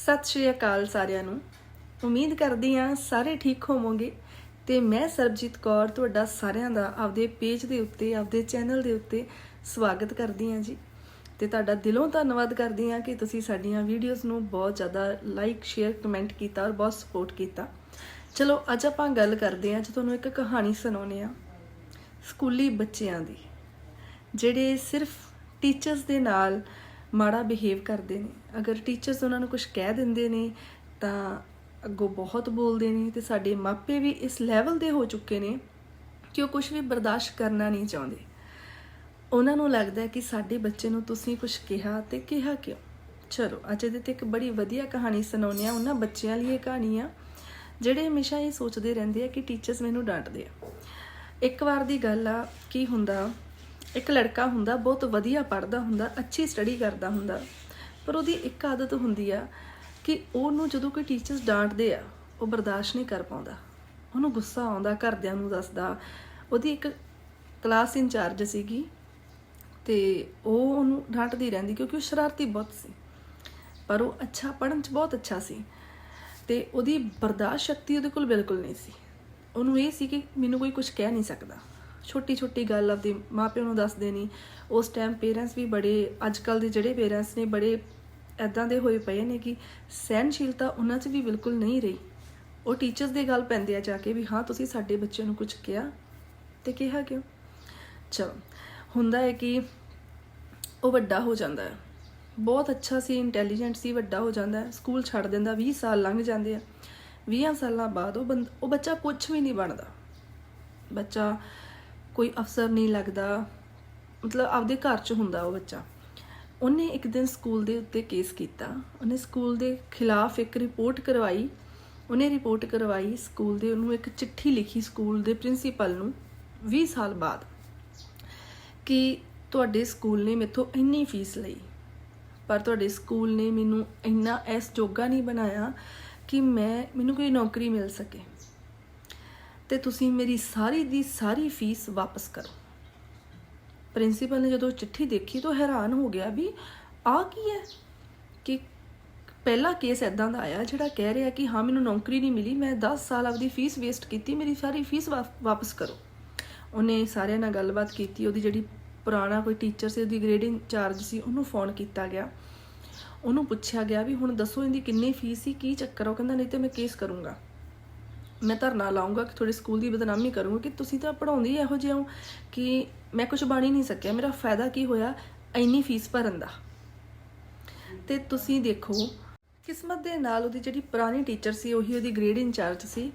ਸਤਿ ਸ਼੍ਰੀ ਅਕਾਲ ਸਾਰਿਆਂ ਨੂੰ। ਉਮੀਦ ਕਰਦੀ ਹਾਂ ਸਾਰੇ ਠੀਕ ਹੋਵੋਗੇ ਤੇ ਮੈਂ ਸਰਬਜੀਤ ਕੌਰ ਤੁਹਾਡਾ ਸਾਰਿਆਂ ਦਾ ਆਪਦੇ ਪੇਜ ਦੇ ਉੱਤੇ, ਆਪਦੇ ਚੈਨਲ ਦੇ ਉੱਤੇ ਸਵਾਗਤ ਕਰਦੀ ਹਾਂ ਜੀ। ਤੇ ਤੁਹਾਡਾ ਦਿਲੋਂ ਧੰਨਵਾਦ ਕਰਦੀ ਹਾਂ ਕਿ ਤੁਸੀਂ ਸਾਡੀਆਂ ਵੀਡੀਓਜ਼ ਨੂੰ ਬਹੁਤ ਜ਼ਿਆਦਾ ਲਾਈਕ ਸ਼ੇਅਰ ਕਮੈਂਟ ਕੀਤਾ ਔਰ ਬਹੁਤ ਸਪੋਰਟ ਕੀਤਾ। ਚਲੋ, ਅੱਜ ਆਪਾਂ ਗੱਲ ਕਰਦੇ ਹਾਂ ਜੀ ਤੁਹਾਨੂੰ ਇੱਕ ਕਹਾਣੀ ਸੁਣਾਉਂਦੇ ਹਾਂ। ਸਕੂਲੀ ਬੱਚਿਆਂ ਦੀ, ਜਿਹੜੇ ਸਿਰਫ ਟੀਚਰਸ ਦੇ ਨਾਲ ਮਾੜਾ ਬਿਹੇਵ ਕਰਦੇ ਨੇ। ਅਗਰ ਟੀਚਰਸ ਉਹਨਾਂ ਨੂੰ ਕੁਝ ਕਹਿ ਦਿੰਦੇ ਨੇ, ਤਾਂ ਅੱਗੋਂ ਬਹੁਤ ਬੋਲਦੇ ਨੇ ਤੇ ਸਾਡੇ ਮਾਪੇ ਵੀ ਇਸ ਲੈਵਲ ਦੇ ਹੋ ਚੁੱਕੇ ਨੇ ਕਿ ਉਹ ਕੁਝ ਵੀ ਬਰਦਾਸ਼ਤ ਕਰਨਾ ਨਹੀਂ ਚਾਹੁੰਦੇ। ਉਹਨਾਂ ਨੂੰ ਲੱਗਦਾ ਹੈ ਕਿ ਸਾਡੇ ਬੱਚੇ ਨੂੰ ਤੁਸੀਂ ਕੁਝ ਕਿਹਾ ਤੇ ਕਿਹਾ ਕਿਉਂ? ਚਲੋ, ਅੱਜ ਇਹਦੇ ਤੇ ਇੱਕ ਬੜੀ ਵਧੀਆ ਕਹਾਣੀ ਸੁਣਾਉਂਦੇ ਆ ਉਹਨਾਂ ਬੱਚਿਆਂ ਲਈ ਇਹ ਕਹਾਣੀ ਆ, ਜਿਹੜੇ ਹਮੇਸ਼ਾ ਇਹ ਸੋਚਦੇ ਰਹਿੰਦੇ ਆ ਕਿ ਟੀਚਰਸ ਮੈਨੂੰ ਡਾਂਟਦੇ ਆ। ਇੱਕ ਵਾਰ ਦੀ ਗੱਲ ਆ, ਕੀ ਹੁੰਦਾ ਇੱਕ ਲੜਕਾ ਹੁੰਦਾ, ਬਹੁਤ ਵਧੀਆ ਪੜ੍ਹਦਾ ਹੁੰਦਾ, ਅੱਛੀ ਸਟੱਡੀ ਕਰਦਾ ਹੁੰਦਾ। ਪਰ ਉਹਦੀ ਇੱਕ ਆਦਤ ਹੁੰਦੀ ਆ ਕਿ ਉਹਨੂੰ ਜਦੋਂ ਕੋਈ ਟੀਚਰਸ ਡਾਂਟਦੇ ਆ, ਉਹ ਬਰਦਾਸ਼ਤ ਨਹੀਂ ਕਰ ਪਾਉਂਦਾ। ਉਹਨੂੰ ਗੁੱਸਾ ਆਉਂਦਾ, ਘਰਦਿਆਂ ਨੂੰ ਦੱਸਦਾ। ਉਹਦੀ ਇੱਕ ਕਲਾਸ ਇੰਚਾਰਜ ਸੀਗੀ ਤੇ ਉਹ ਉਹਨੂੰ ਡਾਂਟਦੀ ਰਹਿੰਦੀ ਕਿਉਂਕਿ ਉਹ ਸ਼ਰਾਰਤੀ ਬਹੁਤ ਸੀ। ਪਰ ਉਹ ਅੱਛਾ ਪੜ੍ਹਨ 'ਚ ਬਹੁਤ ਅੱਛਾ ਸੀ ਤੇ ਉਹਦੀ ਬਰਦਾਸ਼ਤ ਸ਼ਕਤੀ ਉਹਦੇ ਕੋਲ ਬਿਲਕੁਲ ਨਹੀਂ ਸੀ। ਉਹਨੂੰ ਇਹ ਸੀ ਕਿ ਮੈਨੂੰ ਕੋਈ ਕੁਝ ਕਹਿ ਨਹੀਂ ਸਕਦਾ। ਛੋਟੀ ਛੋਟੀ ਗੱਲ ਆਪਦੇ ਮਾਪਿਆਂ ਨੂੰ ਦੱਸਦੇ ਨਹੀਂ ਉਸ ਟਾਈਮ ਪੇਰੈਂਟਸ ਵੀ ਬੜੇ ਅੱਜ ਕੱਲ ਦੇ ਜਿਹੜੇ ਪੇਰੈਂਟਸ ਨੇ ਬੜੇ ਐਦਾਂ ਦੇ ਹੋਏ ਪਏ ਨੇ ਕਿ ਸਹਿਨਸ਼ੀਲਤਾ ਉਹਨਾਂ 'ਚ ਵੀ ਬਿਲਕੁਲ ਨਹੀਂ ਰਹੀ। ਉਹ ਟੀਚਰਸ ਦੇ ਗੱਲ ਪੈਂਦੇ ਆ ਜਾ ਕੇ ਵੀ, ਹਾਂ, ਤੁਸੀਂ ਸਾਡੇ ਬੱਚੇ ਨੂੰ ਕੁਝ ਕਿਹਾ? ਤੇ ਕਿਹਾ ਕਿਉਂ? ਚਲੋ ਹੁੰਦਾ ਹੈ ਕਿ ਉਹ ਵੱਡਾ ਹੋ ਜਾਂਦਾ ਹੈ। ਬਹੁਤ ਅੱਛਾ ਸੀ ਇੰਟੈਲੀਜੈਂਟ ਸੀ, ਵੱਡਾ ਹੋ ਜਾਂਦਾ ਹੈ। ਸਕੂਲ ਛੱਡ ਦਿੰਦਾ 20 ਸਾਲ ਲੰਘ ਜਾਂਦੇ ਆ। 20 ਸਾਲਾਂ ਬਾਅਦ ਉਹ ਬੰਦ, ਉਹ ਬੱਚਾ ਕੁਝ ਵੀ ਨਹੀਂ ਬਣਦਾ। ਬੱਚਾ ਕੋਈ ਅਫਸਰ ਨਹੀਂ ਲੱਗਦਾ। ਮਤਲਬ ਆਪਦੇ ਘਰ 'ਚ ਹੁੰਦਾ ਉਹ ਬੱਚਾ। ਉਹਨੇ ਇੱਕ ਦਿਨ ਸਕੂਲ ਦੇ ਉੱਤੇ ਕੇਸ ਕੀਤਾ। ਉਹਨੇ ਸਕੂਲ ਦੇ ਖਿਲਾਫ ਇੱਕ ਰਿਪੋਰਟ ਕਰਵਾਈ। ਉਹਨੇ ਰਿਪੋਰਟ ਕਰਵਾਈ ਸਕੂਲ ਦੇ, ਉਹਨੂੰ ਇੱਕ ਚਿੱਠੀ ਲਿਖੀ ਸਕੂਲ ਦੇ ਪ੍ਰਿੰਸੀਪਲ ਨੂੰ 20 ਸਾਲ ਬਾਅਦ ਕਿ ਤੁਹਾਡੇ ਸਕੂਲ ਨੇ ਮੇਥੋਂ ਇੰਨੀ ਫੀਸ ਲਈ। ਪਰ ਤੁਹਾਡੇ ਸਕੂਲ ਨੇ ਮੈਨੂੰ ਇੰਨਾ ਇਸ ਜੋਗਾ ਨਹੀਂ ਬਣਾਇਆ ਕਿ ਮੈਂ, ਮੈਨੂੰ ਕੋਈ ਨੌਕਰੀ ਮਿਲ ਸਕੇ। ਤੇ ਤੁਸੀਂ ਮੇਰੀ ਸਾਰੀ ਦੀ ਸਾਰੀ ਫੀਸ ਵਾਪਸ ਕਰੋ। ਪ੍ਰਿੰਸੀਪਲ ਨੇ ਜਦੋਂ ਚਿੱਠੀ ਦੇਖੀ ਤਾਂ ਹੈਰਾਨ ਹੋ ਗਿਆ ਵੀ ਆ ਕੀ ਹੈ? ਕਿ ਪਹਿਲਾ ਕੇਸ ਐਦਾਂ ਦਾ ਆਇਆ ਜਿਹੜਾ ਕਹਿ ਰਿਹਾ ਕਿ ਹਾਂ, ਮੈਨੂੰ ਨੌਕਰੀ ਨਹੀਂ ਮਿਲੀ, ਮੈਂ 10 ਸਾਲ ਆਪਦੀ ਫੀਸ ਵੇਸਟ ਕੀਤੀ, ਮੇਰੀ ਸਾਰੀ ਫੀਸ ਵਾ- ਵਾਪਸ ਕਰੋ। ਉਹਨੇ ਸਾਰਿਆਂ ਨਾਲ ਗੱਲਬਾਤ ਕੀਤੀ, ਉਹਦੀ ਜਿਹੜੀ ਪੁਰਾਣਾ ਕੋਈ ਟੀਚਰ ਸੀ, ਉਹਦੀ ਗ੍ਰੇਡਿੰਗ ਚਾਰਜ ਸੀ, ਉਹਨੂੰ ਫੋਨ ਕੀਤਾ ਗਿਆ। ਉਹਨੂੰ ਪੁੱਛਿਆ ਗਿਆ ਵੀ ਹੁਣ ਦੱਸੋ ਇਹਦੀ ਕਿੰਨੀ ਫੀਸ ਸੀ, ਕੀ ਚੱਕਰ ਉਹ ਕਹਿੰਦਾ, ਨਹੀਂ ਤੇ ਮੈਂ ਕੇਸ ਕਰੂੰਗਾ। ਮੈਂ ਧਰਨਾ ਲਾਉਂਗਾ ਕਿ ਤੁਹਾਡੇ ਸਕੂਲ ਦੀ ਬਦਨਾਮੀ ਕਰੂੰਗਾ ਕਿ ਤੁਸੀਂ ਤਾਂ ਪੜਾਉਂਦੇ ਇਹੋ ਜਿਹੇ ਹੋ ਕਿ ਮੈਂ ਕੁਝ ਬਣ ਹੀ ਨਹੀਂ ਸਕਿਆ। ਮੇਰਾ ਫਾਇਦਾ ਕੀ ਹੋਇਆ? ਇੰਨੀ ਫੀਸ ਭਰਨ ਦਾ। ਤੇ ਤੁਸੀਂ ਦੇਖੋ, ਕਿਸਮਤ ਦੇ ਨਾਲ ਉਹਦੀ ਜਿਹੜੀ ਪੁਰਾਣੀ ਟੀਚਰ ਸੀ, ਉਹੀ ਉਹਦੀ ਗ੍ਰੇਡ ਇੰਚਾਰਜ ਸੀ,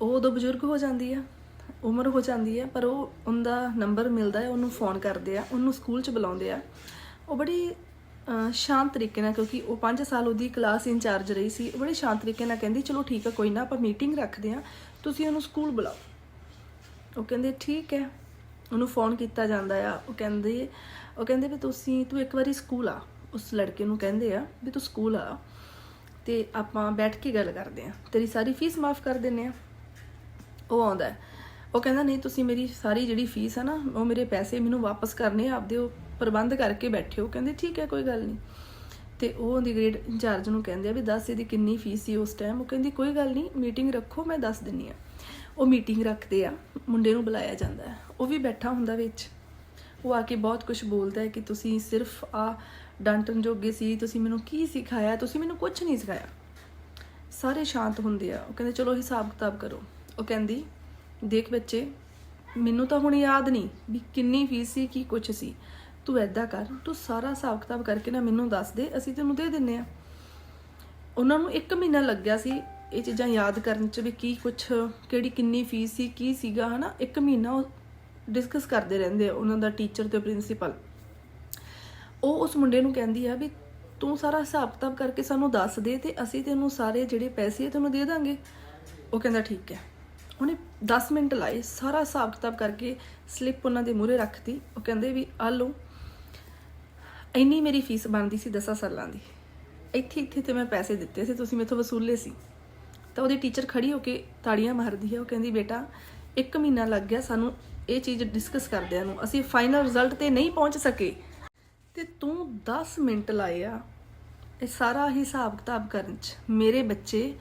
ਉਹ ਉਦੋਂ ਬਜ਼ੁਰਗ ਹੋ ਜਾਂਦੀ ਆ, ਉਮਰ ਹੋ ਜਾਂਦੀ ਹੈ ਪਰ ਉਹ ਉਹਦਾ ਨੰਬਰ ਮਿਲਦਾ ਹੈ ਉਹਨੂੰ ਫੋਨ ਕਰਦੇ ਆ, ਉਹਨੂੰ ਸਕੂਲ 'ਚ ਬੁਲਾਉਂਦੇ ਆ। ਉਹ ਬੜੀ ਸ਼ਾਂਤ ਤਰੀਕੇ ਨਾਲ, ਕਿਉਂਕਿ ਉਹ 5 ਸਾਲ ਉਹਦੀ ਕਲਾਸ ਇੰਚਾਰਜ ਰਹੀ ਸੀ ਉਹ ਬੜੇ ਸ਼ਾਂਤ ਤਰੀਕੇ ਨਾਲ ਕਹਿੰਦੀ, ਚਲੋ ਠੀਕ ਆ ਕੋਈ ਨਾ, ਆਪਾਂ ਮੀਟਿੰਗ ਰੱਖਦੇ ਆ ਤੁਸੀਂ ਉਹਨੂੰ ਸਕੂਲ ਬੁਲਾਓ। ਉਹ ਕਹਿੰਦੇ, ਠੀਕ ਹੈ। ਉਹਨੂੰ ਫੋਨ ਕੀਤਾ ਜਾਂਦਾ ਆ, ਉਹ ਕਹਿੰਦੇ ਉਹ ਕਹਿੰਦੇ ਵੀ ਤੁਸੀਂ, ਤੂੰ ਇੱਕ ਵਾਰੀ ਸਕੂਲ ਆ। ਉਸ ਲੜਕੇ ਨੂੰ ਕਹਿੰਦੇ ਆ ਵੀ ਤੂੰ ਸਕੂਲ ਆ ਤੇ ਆਪਾਂ ਬੈਠ ਕੇ ਗੱਲ ਕਰਦੇ ਆ ਤੇਰੀ ਸਾਰੀ ਫੀਸ ਮਾਫ ਕਰ ਦਿੰਨੇ ਆ ਉਹ ਆਉਂਦਾ ਉਹ ਕਹਿੰਦਾ, ਨਹੀਂ, ਤੁਸੀਂ ਮੇਰੀ ਸਾਰੀ ਜਿਹੜੀ ਫੀਸ ਹੈ ਨਾ, ਉਹ ਮੇਰੇ ਪੈਸੇ ਮੈਨੂੰ ਵਾਪਸ ਕਰਨੇ ਆ, ਆਪਦੇ ਉਹ ਪ੍ਰਬੰਧ ਕਰਕੇ ਬੈਠੇ ਹੋ ਕਹਿੰਦੇ, ਠੀਕ ਹੈ, ਕੋਈ ਗੱਲ ਨਹੀਂ। ਤੇ ਉਹ ਉਹਦੀ ਗ੍ਰੇਡ ਇੰਚਾਰਜ ਨੂੰ ਕਹਿੰਦੇ ਆ ਵੀ ਦੱਸ ਇਹਦੀ ਕਿੰਨੀ ਫੀਸ ਸੀ ਉਸ ਟਾਈਮ ਉਹ ਕਹਿੰਦੀ, ਕੋਈ ਗੱਲ ਨਹੀਂ, ਮੀਟਿੰਗ ਰੱਖੋ, ਮੈਂ ਦੱਸ ਦਿੰਨੀ ਆ। ਉਹ ਮੀਟਿੰਗ ਰੱਖਦੇ ਆ, ਮੁੰਡੇ ਨੂੰ ਬੁਲਾਇਆ ਜਾਂਦਾ ਉਹ ਵੀ ਬੈਠਾ ਹੁੰਦਾ ਵਿੱਚ। ਉਹ ਆ ਕੇ ਬਹੁਤ ਕੁਝ ਬੋਲਦਾ ਹੈ ਕਿ ਤੁਸੀਂ ਸਿਰਫ ਆ ਡਾਂਟਣ ਜੋਗੇ ਸੀ, ਤੁਸੀਂ ਮੈਨੂੰ ਕੀ ਸਿਖਾਇਆ? ਤੁਸੀਂ ਮੈਨੂੰ ਕੁਝ ਨਹੀਂ ਸਿਖਾਇਆ। ਸਾਰੇ ਸ਼ਾਂਤ ਹੁੰਦੇ ਆ। ਉਹ ਕਹਿੰਦੇ, ਚਲੋ, ਹਿਸਾਬ ਕਿਤਾਬ ਕਰੋ। ਉਹ ਕਹਿੰਦੀ, ਦੇਖ ਬੱਚੇ, ਮੈਨੂੰ ਤਾਂ ਹੁਣ ਯਾਦ ਨਹੀਂ ਵੀ ਕਿੰਨੀ ਫੀਸ ਸੀ, ਕੀ ਕੁਛ ਸੀ। ਤੂੰ ਐਦਾਂ ਕਰ, ਤੂੰ ਸਾਰਾ ਹਿਸਾਬ ਕਿਤਾਬ ਕਰਕੇ ਨਾ ਮੈਨੂੰ ਦੱਸ ਦੇ, ਅਸੀਂ ਤੈਨੂੰ ਦੇ ਦਿੰਨੇ ਆ ਉਹਨਾਂ ਨੂੰ 1 ਮਹੀਨਾ ਲੱਗਿਆ ਸੀ ਇਹ ਚੀਜ਼ਾਂ ਯਾਦ ਕਰਨ ਚ ਵੀ ਕੀ ਕੁਛ, ਕਿਹੜੀ ਕਿੰਨੀ ਫੀਸ ਸੀ, ਕੀ ਸੀਗਾ, ਹਨਾ? 1 ਮਹੀਨਾ ਉਹ ਡਿਸਕਸ ਕਰਦੇ ਰਹਿੰਦੇ ਆ, ਉਹਨਾਂ ਦਾ ਟੀਚਰ ਤੇ ਪ੍ਰਿੰਸੀਪਲ ਉਹ ਉਸ ਮੁੰਡੇ ਨੂੰ ਕਹਿੰਦੀ ਆ ਵੀ ਤੂੰ ਸਾਰਾ ਹਿਸਾਬ ਕਿਤਾਬ ਕਰਕੇ ਸਾਨੂੰ ਦੱਸ ਦੇ ਤੇ ਅਸੀਂ ਤੈਨੂੰ ਸਾਰੇ ਜਿਹੜੇ ਪੈਸੇ ਤੈਨੂੰ ਦੇ ਦਾਂਗੇ। ਉਹ ਕਹਿੰਦਾ ਠੀਕ ਹੈ। ਉਹਨੇ 10 ਮਿੰਟ ਲਾਏ, ਸਾਰਾ ਹਿਸਾਬ ਕਿਤਾਬ ਕਰਕੇ ਸਲਿੱਪ ਉਹਨਾਂ ਦੇ ਮੂਹਰੇ ਰੱਖਤੀ। ਉਹ ਕਹਿੰਦੇ ਵੀ ਆ ਲਓ ਇੰਨੀ ਮੇਰੀ ਫੀਸ ਬਣਦੀ ਸੀ 10 ਸਾਲਾਂ ਦੀ। ਇੱਥੇ ਇੱਥੇ ਤੇ ਮੈਂ ਪੈਸੇ ਦਿੱਤੇ ਸੀ, ਤੁਸੀਂ ਮੇਥੋਂ ਵਸੂਲੇ ਸੀ। ਤਾਂ ਉਹਦੀ ਟੀਚਰ ਖੜੀ ਹੋ ਕੇ ਤਾੜੀਆਂ ਮਾਰਦੀ ਹੈ, ਉਹ ਕਹਿੰਦੀ, ਬੇਟਾ 1 ਮਹੀਨਾ ਲੱਗ ਗਿਆ ਸਾਨੂੰ ਇਹ ਚੀਜ਼ ਡਿਸਕਸ ਕਰਦਿਆਂ ਨੂੰ। ਅਸੀਂ ਫਾਈਨਲ ਰਿਜ਼ਲਟ ਤੇ ਨਹੀਂ ਪਹੁੰਚ ਸਕੇ। ਤੇ ਤੂੰ 10 ਮਿੰਟ ਲਾਏ ਆ ਇਹ ਸਾਰਾ ਹਿਸਾਬ ਕਿਤਾਬ ਕਰਨ ਚ। ਮੇਰੇ ਬੱਚੇ,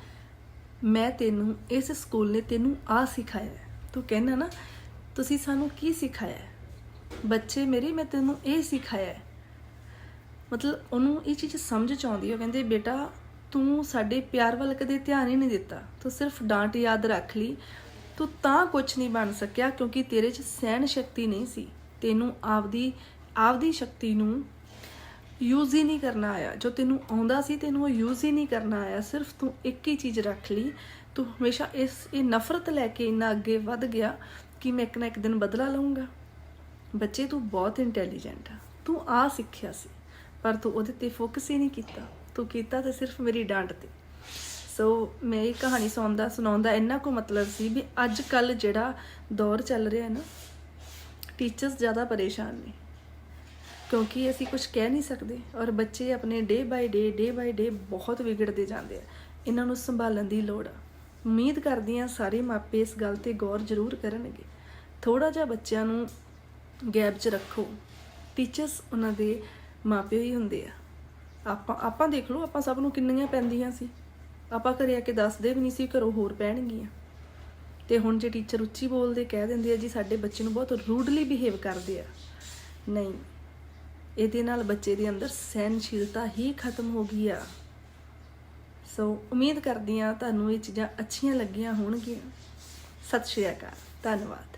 ਮੈਂ ਤੈਨੂੰ, ਇਸ ਸਕੂਲ ਨੇ ਤੈਨੂੰ ਆ ਸਿਖਾਇਆ ਤੂੰ ਕਹਿਣਾ ਨਾ, ਤੁਸੀਂ ਸਾਨੂੰ ਕੀ ਸਿਖਾਇਆ ਬੱਚੇ ਮੇਰੇ, ਮੈਂ ਤੈਨੂੰ ਇਹ ਸਿਖਾਇਆ ਮਤਲਬ ਉਹਨੂੰ ਇਹ ਚੀਜ਼ ਸਮਝ ਚ ਆਉਂਦੀ ਉਹ ਕਹਿੰਦੇ, ਬੇਟਾ, ਤੂੰ ਸਾਡੇ ਪਿਆਰ ਵੱਲ ਕਦੇ ਧਿਆਨ ਹੀ ਨਹੀਂ ਦਿੱਤਾ। ਤੂੰ ਸਿਰਫ ਡਾਂਟ ਯਾਦ ਰੱਖ ਲਈ। ਤੂੰ ਤਾਂ ਕੁਝ ਨਹੀਂ ਬਣ ਸਕਿਆ ਕਿਉਂਕਿ ਤੇਰੇ 'ਚ ਸਹਿਣ ਸ਼ਕਤੀ ਨਹੀਂ ਸੀ। ਤੈਨੂੰ ਆਪਦੀ ਆਪਦੀ ਸ਼ਕਤੀ ਨੂੰ ਯੂਜ਼ ਹੀ ਨਹੀਂ ਕਰਨਾ ਆਇਆ। ਜੋ ਤੈਨੂੰ ਆਉਂਦਾ ਸੀ, ਤੈਨੂੰ ਉਹ ਯੂਜ਼ ਹੀ ਨਹੀਂ ਕਰਨਾ ਆਇਆ। ਸਿਰਫ ਤੂੰ ਇੱਕ ਹੀ ਚੀਜ਼ ਰੱਖ ਲਈ। ਤੂੰ ਹਮੇਸ਼ਾ ਇਸ, ਇਹ ਨਫ਼ਰਤ ਲੈ ਕੇ ਇੰਨਾ ਅੱਗੇ ਵੱਧ ਗਿਆ ਕਿ ਮੈਂ ਇੱਕ ਨਾ ਇੱਕ ਦਿਨ ਬਦਲਾ ਲਵਾਂਗਾ ਬੱਚੇ, ਤੂੰ ਬਹੁਤ ਇੰਟੈਲੀਜੈਂਟ ਆ। ਤੂੰ ਆ ਸਿੱਖਿਆ ਸੀ। ਪਰ ਤੂੰ ਉਹਦੇ ਤੇ ਫੋਕਸ ਹੀ ਨਹੀਂ ਕੀਤਾ। ਤੂੰ ਕੀਤਾ ਤੇ ਸਿਰਫ ਮੇਰੀ ਡਾਂਟ ਤੇ। ਸੋ ਮੈਂ ਇਹ ਕਹਾਣੀ ਸੁਣਾਉਂਦਾ ਸੁਣਾਉਂਦਾ, ਇੰਨਾ ਕੋ ਮਤਲਬ ਸੀ ਵੀ ਅੱਜ ਕੱਲ ਜਿਹੜਾ ਦੌਰ ਚੱਲ ਰਿਹਾ ਨਾ ਟੀਚਰਸ ਜ਼ਿਆਦਾ ਪਰੇਸ਼ਾਨ ਨੇ। ਕਿਉਂਕਿ ਅਸੀਂ ਕੁਝ ਕਹਿ ਨਹੀਂ ਸਕਦੇ ਔਰ ਬੱਚੇ ਆਪਣੇ ਡੇ ਬਾਈ ਡੇ ਡੇ ਬਾਈ ਡੇ ਬਹੁਤ ਵਿਗੜਦੇ ਜਾਂਦੇ ਆ। ਇਹਨਾਂ ਨੂੰ ਸੰਭਾਲਣ ਦੀ ਲੋੜ ਆ। ਉਮੀਦ ਕਰਦੀ ਆ ਸਾਰੇ ਮਾਪੇ ਇਸ ਗੱਲ ਤੇ ਗੌਰ ਜ਼ਰੂਰ ਕਰਨਗੇ। ਥੋੜਾ ਜਿਹਾ ਬੱਚਿਆਂ ਨੂੰ ਗੈਪ 'ਚ ਰੱਖੋ। ਟੀਚਰਸ ਉਹਨਾਂ ਦੇ ਮਾਪੇ ਹੀ ਹੁੰਦੇ ਆ। ਆਪਾਂ ਆਪਾਂ ਦੇਖ ਲਓ, ਆਪਾਂ ਸਭ ਨੂੰ ਕਿੰਨੀਆਂ ਪੈਂਦੀਆਂ ਸੀ। ਆਪਾਂ ਘਰੇ ਆ ਕੇ ਦੱਸਦੇ ਵੀ ਨਹੀਂ ਸੀ ਘਰੋਂ ਹੋਰ ਪੈਣਗੀਆਂ। ਤੇ ਹੁਣ ਜੇ ਟੀਚਰ ਉੱਚੀ ਬੋਲਦੇ, ਕਹਿ ਦਿੰਦੇ ਆ, ਜੀ ਸਾਡੇ ਬੱਚੇ ਨੂੰ ਬਹੁਤ ਰੂਡਲੀ ਬਿਹੇਵ ਕਰਦੇ ਆ। ਨਹੀਂ, ਇਹਦੇ ਨਾਲ ਬੱਚੇ ਦੇ ਅੰਦਰ ਸਹਿਨਸ਼ੀਲਤਾ ਹੀ ਖਤਮ ਹੋ ਗਈ ਆ। ਸੋ ਉਮੀਦ ਕਰਦੀ ਆ ਤੁਹਾਨੂੰ ਇਹ ਚੀਜ਼ਾਂ ਅੱਛੀਆਂ ਲੱਗੀਆਂ ਹੋਣਗੀਆਂ। ਸਤਿ ਸ਼੍ਰੀ ਅਕਾਲ, ਧੰਨਵਾਦ।